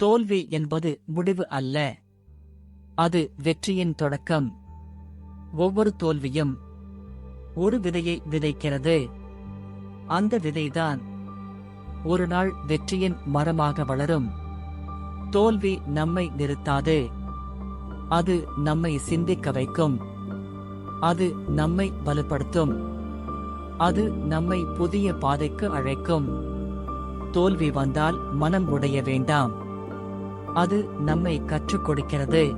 தோல்வி என்பது முடிவு அல்ல. அது வெற்றியின் தொடக்கம். ஒவ்வொரு தோல்வியும் ஒரு விதையை விதைக்கிறது. அந்த விதைதான் ஒரு நாள் வெற்றியின் மரமாக வளரும். தோல்வி நம்மை நிறுத்தாது. அது நம்மை சிந்திக்க வைக்கும். அது நம்மை வலுப்படுத்தும் அது நம்மை புதிய பாதைக்கு அழைக்கும். தோல்வி வந்தால் மனம் உடைய வேண்டாம். அது நம்மை கற்றுக் கொடுக்கிறது.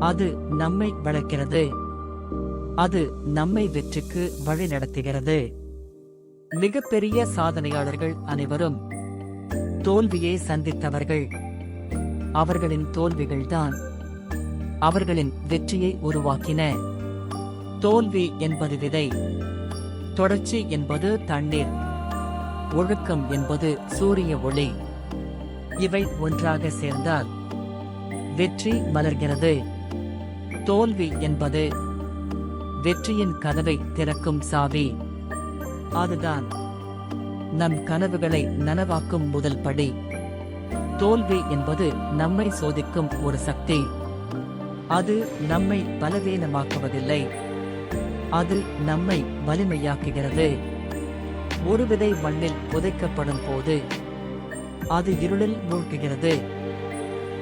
அது நம்மை வளர்க்கிறது. அது நம்மை வெற்றிக்கு வழி நடத்துகிறது. மிகப்பெரிய சாதனையாளர்கள் அனைவரும் தோல்வியை சந்தித்தவர்கள். அவர்களின் தோல்விகள்தான் அவர்களின் வெற்றியை உருவாக்கின. தோல்வி என்பது விதை தொடர்ச்சி என்பது தண்ணீர் ஒழுக்கம் என்பது சூரிய ஒளி. இவை ஒன்றாக சேர்ந்தால் வெற்றி மலர்கிறது. தோல்வி என்பது வெற்றியின் கதவை திறக்கும் சாவி. அதுதான் நம் கனவுகளை நனவாக்கும் முதல் படி. தோல்வி என்பது நம்மை சோதிக்கும் ஒரு சக்தி. அது நம்மை பலவீனமாக்குவதில்லை. அது நம்மை வலிமையாக்குகிறது. ஒரு விதை மண்ணில் புதைக்கப்படும் போது அது இருளில் மூழ்குகிறது.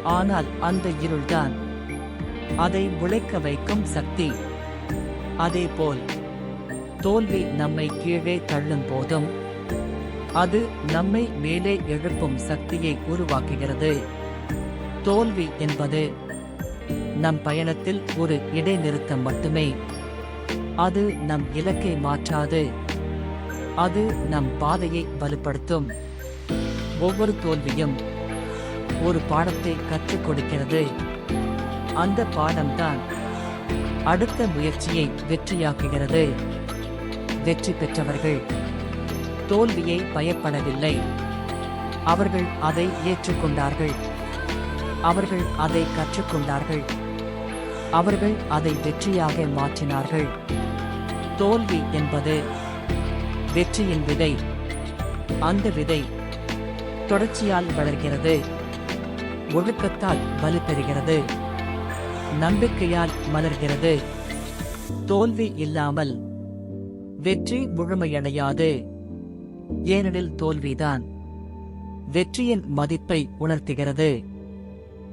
ஆனால் அந்த இருள்தான் அதை உழைக்க வைக்கும் சக்தி. அதேபோல் தோல்வி நம்மை கீழே தள்ளும் போதும் அது நம்மை மேலே எழுப்பும் சக்தியை உருவாக்குகிறது. தோல்வி என்பது நம் பயணத்தில் ஒரு இடைநிறுத்தம் மட்டுமே. அது நம் இலக்கை மாற்றாது. அது நம் பாதையை வலுப்படுத்தும். ஒவ்வொரு தோல்வியும் ஒரு பாடத்தை கற்றுக் கொடுக்கிறது. அந்த பாடம்தான் அடுத்த முயற்சியை வெற்றியாக்குகிறது. வெற்றி பெற்றவர்கள் தோல்வியை பயப்படவில்லை. அவர்கள் அதை ஏற்றுக்கொண்டார்கள். அவர்கள் அதை கற்றுக்கொண்டார்கள். அவர்கள் அதை வெற்றியாக மாற்றினார்கள். தோல்வி என்பது வெற்றியின் விதை. அந்த விதை தொடர்ச்சியால் வளர்கிறது. ஒழுக்கத்தால் வலுப்பெறுகிறது நம்பிக்கையால் மலர்கிறது. தோல்வி இல்லாமல் வெற்றி முழுமையடையாது. ஏனெனில் தோல்விதான் வெற்றியின் மதிப்பை உணர்த்துகிறது.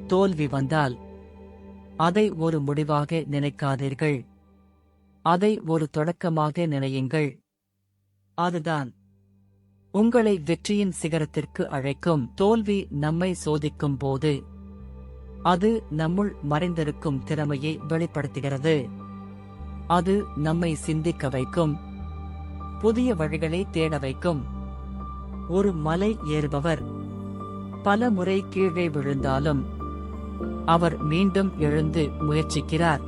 தோல்வி வந்தால் அதை ஒரு முடிவாக நினைக்காதீர்கள். அதை ஒரு தொடக்கமாக நினையுங்கள். அதுதான் உங்களை வெற்றியின் சிகரத்திற்கு அழைக்கும் தோல்வி நம்மை சோதிக்கும் போது அது நம்முள் மறைந்திருக்கும் திறமையை வெளிப்படுத்துகிறது. அது நம்மை சிந்திக்க வைக்கும் புதிய வழிகளை தேட வைக்கும். ஒரு மலை ஏறுபவர் பல முறை கீழே விழுந்தாலும் அவர் மீண்டும் எழுந்து முயற்சிக்கிறார்.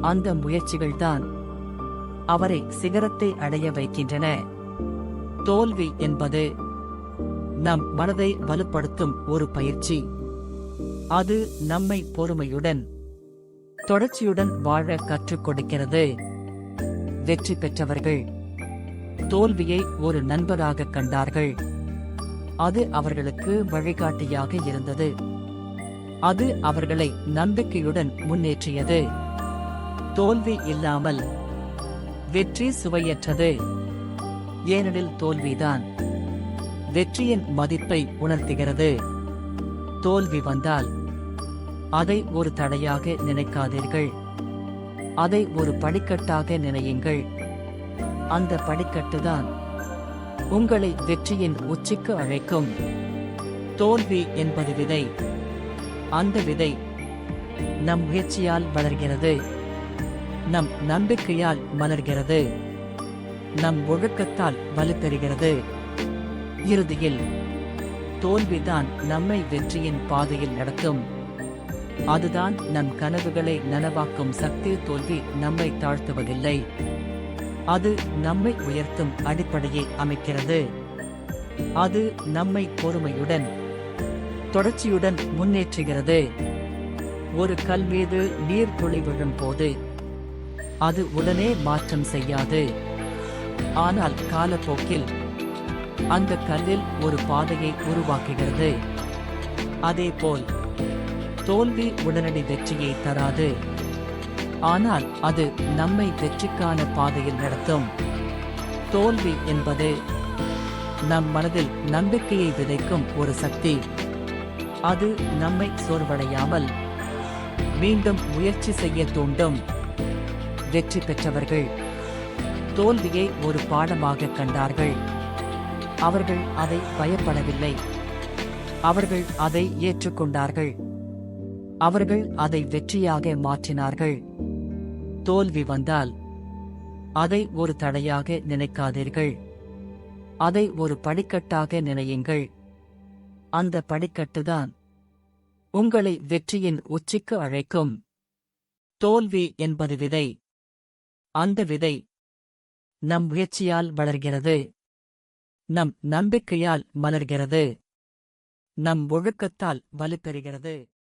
அந்த முயற்சிகள்தான் அவரை சிகரத்தை அடைய வைக்கின்றன. தோல்வி என்பது நம் மனதை வலுப்படுத்தும் ஒரு பயிற்சி. அது நம்மை பொறுமையுடன் தொடர்ச்சியுடன் வாழ கற்றுக் கொடுக்கிறது. வெற்றி பெற்றவர்கள் தோல்வியை ஒரு நண்பராக கண்டார்கள். அது அவர்களுக்கு வழிகாட்டியாக இருந்தது. அது அவர்களை நம்பிக்கையுடன் முன்னேற்றியது. தோல்வி இல்லாமல் வெற்றி சுவையற்றது. ஏனெனில் தோல்விதான். வெற்றியின் மதிப்பை உணர்த்துகிறது. தோல்வி வந்தால் அதை ஒரு தடையாக நினைக்காதீர்கள். அதை ஒரு படிக்கட்டாக நினையுங்கள். அந்த படிக்கட்டுதான் உங்களை வெற்றியின் உச்சிக்கு அழைக்கும். தோல்வி என்பது விதை. அந்த விதை நம் முயற்சியால் வளர்கிறது. நம் நம்பிக்கையால் மலர்கிறது. நம் ஒழுக்கத்தால் வலுப்பெறுகிறது இறுதியில் தோல்விதான் நம்மை வெற்றியின் பாதையில் நடத்தும். அதுதான் நம் கனவுகளை நனவாக்கும் சக்தி தோல்வி நம்மை தாழ்த்துவதில்லை. அது நம்மை உயர்த்தும் அடிப்படையை அமைக்கிறது. அது நம்மை பொறுமையுடன் தொடர்ச்சியுடன் முன்னேற்றுகிறது. ஒரு கல் மீது நீர் துளி விழும் போது அது உடனே மாற்றம் செய்யாது. ஆனால் காலப்போக்கில் அந்த கல்லில் ஒரு பாதையை உருவாக்குகிறது. அதேபோல் தோல்வி உடனடி வெற்றியை தராது. ஆனால் அது நம்மை வெற்றிக்கான பாதையில் நடத்தும். தோல்வி என்பது நம் மனதில் நம்பிக்கையை விதைக்கும் ஒரு சக்தி. அது நம்மை சோர்வடையாமல் மீண்டும் முயற்சி செய்ய தூண்டும். வெற்றி பெற்றவர்கள். தோல்வியை ஒரு பாடமாக கண்டார்கள். அவர்கள் அதை பயப்படவில்லை. அவர்கள் அதை ஏற்றுக்கொண்டார்கள். அவர்கள் அதை வெற்றியாக மாற்றினார்கள். தோல்வி வந்தால் அதை ஒரு தடையாக நினைக்காதீர்கள். அதை ஒரு படிக்கட்டாக நினையுங்கள். அந்த படிக்கட்டுதான் உங்களை வெற்றியின் உச்சிக்கு அழைக்கும். தோல்வி என்பது விதை. அந்த விதை நம் முயற்சியால் வளர்கிறது. நம் நம்பிக்கையால் மலர்கிறது. நம் ஒழுக்கத்தால் வலுப்பெறுகிறது.